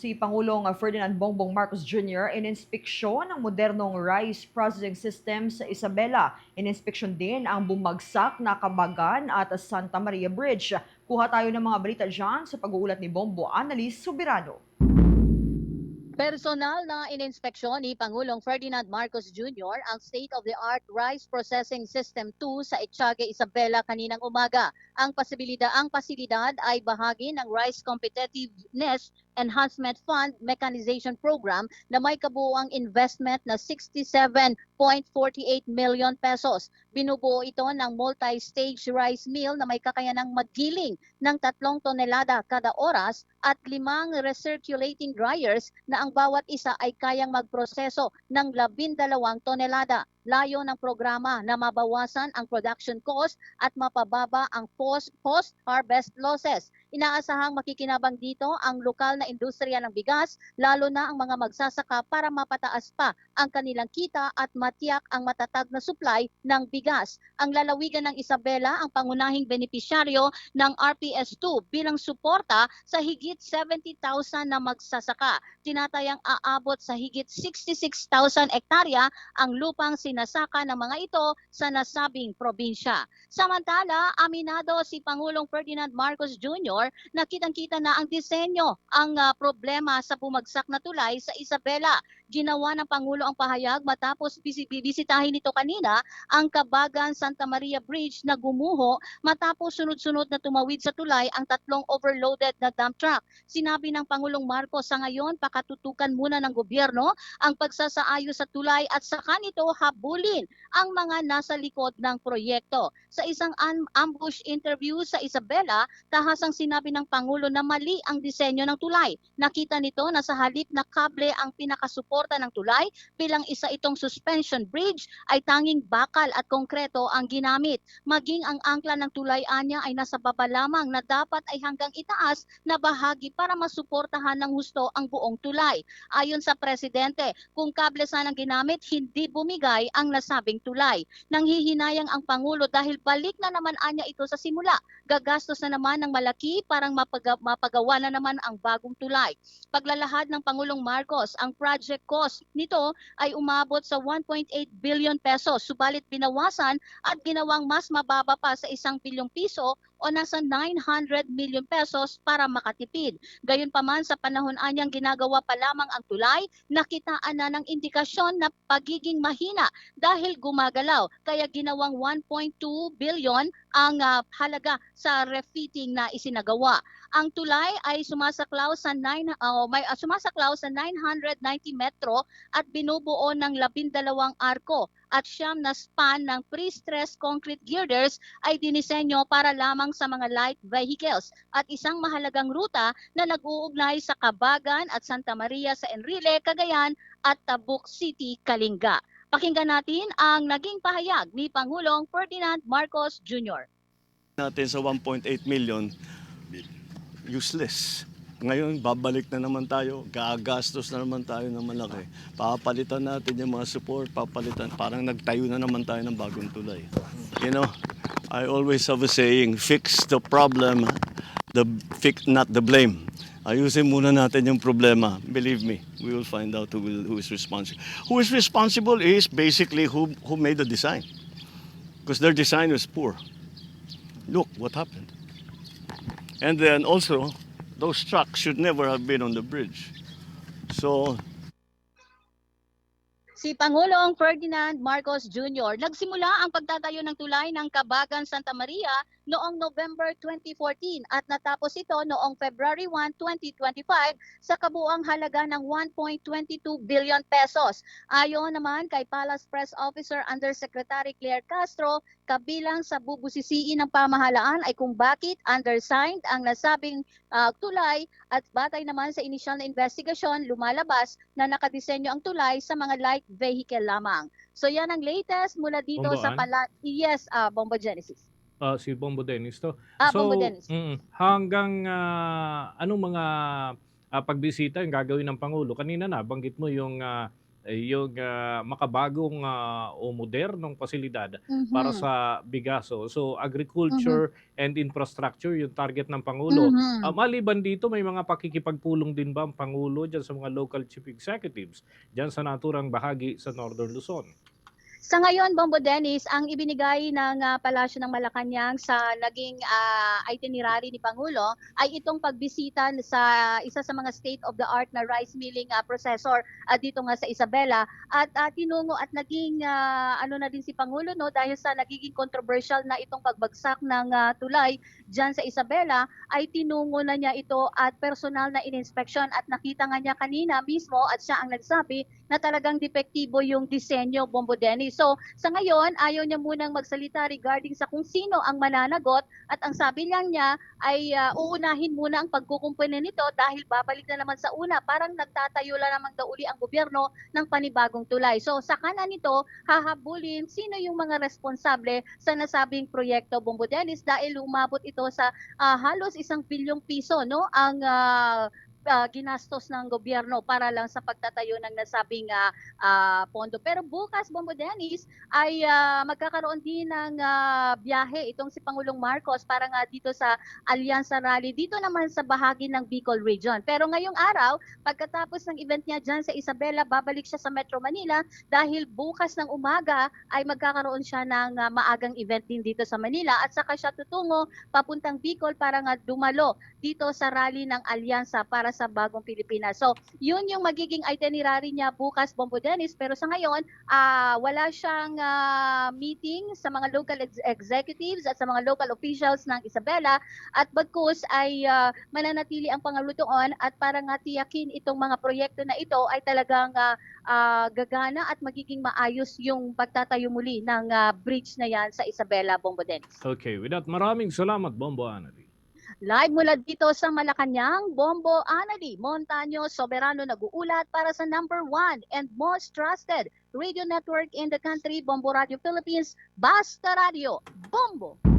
si Pangulong Ferdinand Bongbong Marcos Jr. ininspeksyon ang modernong rice processing system sa Isabela. Ininspeksyon din ang bumagsak na Kabagan at Santa Maria Bridge. Kuha tayo ng mga balita dyan sa pag-uulat ni Bombo Annalise Subirano. Personal na ininspeksyon ni Pangulong Ferdinand Marcos Jr. ang state-of-the-art rice processing system 2 sa Etiaga, Isabela kaninang umaga. Ang pasilidad, ang pasilidad ay bahagi ng Rice Competitiveness Enhancement Fund Mechanization Program na may kabuuang investment na 67.48 million pesos. Binubuo ito ng multi-stage rice mill na may kakayanang maggiling ng tatlong tonelada kada oras at limang recirculating dryers na ang bawat isa ay kayang magproseso ng labindalawang tonelada. Layo ng programa na mabawasan ang production cost at mapababa ang post- post-harvest losses. Inaasahang makikinabang dito ang lokal na industriya ng bigas, lalo na ang mga magsasaka para mapataas pa ang kanilang kita at matiyak ang matatag na supply ng bigas. Ang lalawigan ng Isabela ang pangunahing benepisyaryo ng RPS2 bilang suporta sa higit 70,000 na magsasaka. Tinatayang aabot sa higit 66,000 ektarya ang lupang sinasaka ng mga ito sa nasabing probinsya. Samantala, aminado si Pangulong Ferdinand Marcos Jr. na kitang-kita na ang disenyo ang ah, problema sa bumagsak na tulay sa Isabela. Ginawa ng Pangulo ang pahayag matapos bisi- bibisitahin nito kanina ang Kabagan Santa Maria Bridge na gumuho matapos sunod-sunod na tumawid sa tulay ang tatlong overloaded na dump truck. Sinabi ng Pangulong Marcos sa ngayon pakatutukan muna ng gobyerno ang pagsasaayos sa tulay at saka nito habulin ang mga nasa likod ng proyekto. Sa isang am- ambush interview sa Isabela, tahasang sinabi ng Pangulo na mali ang disenyo ng tulay. Nakita nito na sa halip na kable ang pinakasuporta ng tulay bilang isa itong suspension bridge ay tanging bakal at konkreto ang ginamit. Maging ang angkla ng tulay anya ay nasa baba lamang na dapat ay hanggang itaas na bahagi para masuportahan ng husto ang buong tulay. Ayon sa presidente, kung kable sanang ginamit, hindi bumigay ang nasabing tulay. Nanghihinayang ang Pangulo dahil balik na naman anya ito sa simula. Gagastos na naman ng malaki parang mapaga- mapagawa na naman ang bagong tulay. Paglalahad ng Pangulong Marcos, ang project cost nito ay umabot sa 1.8 billion pesos. Subalit binawasan at ginawang mas mababa pa sa isang bilyong piso o nasa 900 million pesos para makatipid. Gayunpaman sa panahon anyang ginagawa pa lamang ang tulay, nakitaan na ng indikasyon na pagiging mahina dahil gumagalaw. Kaya ginawang 1.2 billion ang ah, halaga sa refitting na isinagawa. Ang tulay ay sumasaklaw sa 9 oh, may ah, sumasaklaw sa 990 metro at binubuo ng labindalawang arko at siyam na span ng pre-stressed concrete girders ay dinisenyo para lamang sa mga light vehicles at isang mahalagang ruta na nag-uugnay sa Kabagan at Santa Maria sa Enrile, Cagayan at Tabuk City, Kalinga. Pakinggan natin ang naging pahayag ni Pangulong Ferdinand Marcos Jr. natin sa 1.8 million, useless. Ngayon, babalik na naman tayo, gagastos na naman tayo ng malaki. Papalitan natin yung mga support, papalitan. Parang nagtayo na naman tayo ng bagong tulay. You know, I always have a saying, fix the problem, the fix, not the blame. Ayusin muna natin yung problema. Believe me, we will find out who, will, who is responsible. Who is responsible is basically who, who made the design. Because their design was poor look what happened. And then also, those trucks should never have been on the bridge. So Si Pangulong Ferdinand Marcos Jr. nagsimula ang pagtatayo ng tulay ng Kabagan Santa Maria noong November 2014 at natapos ito noong February 1, 2025 sa kabuang halaga ng 1.22 billion pesos. Ayon naman kay Palace Press Officer Undersecretary Claire Castro, kabilang sa bubusisiin ng pamahalaan ay kung bakit undersigned ang nasabing ah, tulay at batay naman sa inisyal na investigasyon, lumalabas na nakadisenyo ang tulay sa mga light vehicle lamang. So yan ang latest mula dito sa Bomboan? pala yes, ah, Bombo Genesis. Ah, si Bombo Dennis to. Ah, so, Bombo Dennis. mm, hanggang ah, anong mga ah, pagbisita yung gagawin ng Pangulo? Kanina na, banggit mo yung eh, yung ah, makabagong ah, o modernong pasilidad para Mhm. sa bigaso. So agriculture and infrastructure yung target ng Pangulo. Mhm. Ah, maliban dito, may mga pakikipagpulong din ba ang Pangulo dyan sa mga local chief executives dyan sa naturang bahagi sa Northern Luzon? Sa ngayon, Bombo Dennis, ang ibinigay ng ah, Palasyo ng Malacanang sa naging ah, itinerary ni Pangulo ay itong pagbisita sa isa sa mga state-of-the-art na rice milling ah, processor ah, dito nga sa Isabela. At ah, tinungo at naging ah, ano na din si Pangulo no dahil sa nagiging controversial na itong pagbagsak ng ah, tulay diyan sa Isabela ay tinungo na niya ito at personal na in-inspection at nakita nga niya kanina mismo at siya ang nagsabi na talagang depektibo yung disenyo Bombo Dennis. So sa ngayon, ayaw niya munang magsalita regarding sa kung sino ang mananagot at ang sabi lang niya ay ah, uunahin muna ang pagkukumpuni nito dahil babalik na naman sa una. Parang nagtatayo lang naman daw ang gobyerno ng panibagong tulay. So sa kanan nito, hahabulin sino yung mga responsable sa nasabing proyekto Bombo Dennis dahil umabot ito sa ah, halos isang bilyong piso no ang ah, ah, ginastos ng gobyerno para lang sa pagtatayo ng nasabing ah, ah, pondo. Pero bukas, Bombo Dennis, ay ah, magkakaroon din ng ah, biyahe itong si Pangulong Marcos para nga dito sa Alyansa Rally, dito naman sa bahagi ng Bicol Region. Pero ngayong araw, pagkatapos ng event niya dyan sa Isabela, babalik siya sa Metro Manila dahil bukas ng umaga ay magkakaroon siya ng ah, maagang event din dito sa Manila at saka siya tutungo papuntang Bicol para nga dumalo dito sa rally ng Alyansa para sa Bagong Pilipinas. So, yun yung magiging itinerary niya bukas, Bombo Dennis. Pero sa ngayon, ah, wala siyang ah, meeting sa mga local ex- executives at sa mga local officials ng Isabela. At bagkus ay ah, mananatili ang Pangulo doon at para nga tiyakin itong mga proyekto na ito ay talagang ah, ah, gagana at magiging maayos yung pagtatayo muli ng ah, bridge na yan sa Isabela, Bombo Dennis. Okay, with that, maraming salamat, Bombo Anali. Live mula dito sa Malacanang, Bombo Anali, Montaño Soberano nag-uulat para sa number one and most trusted radio network in the country, Bombo Radio Philippines, Basta Radio, Bombo!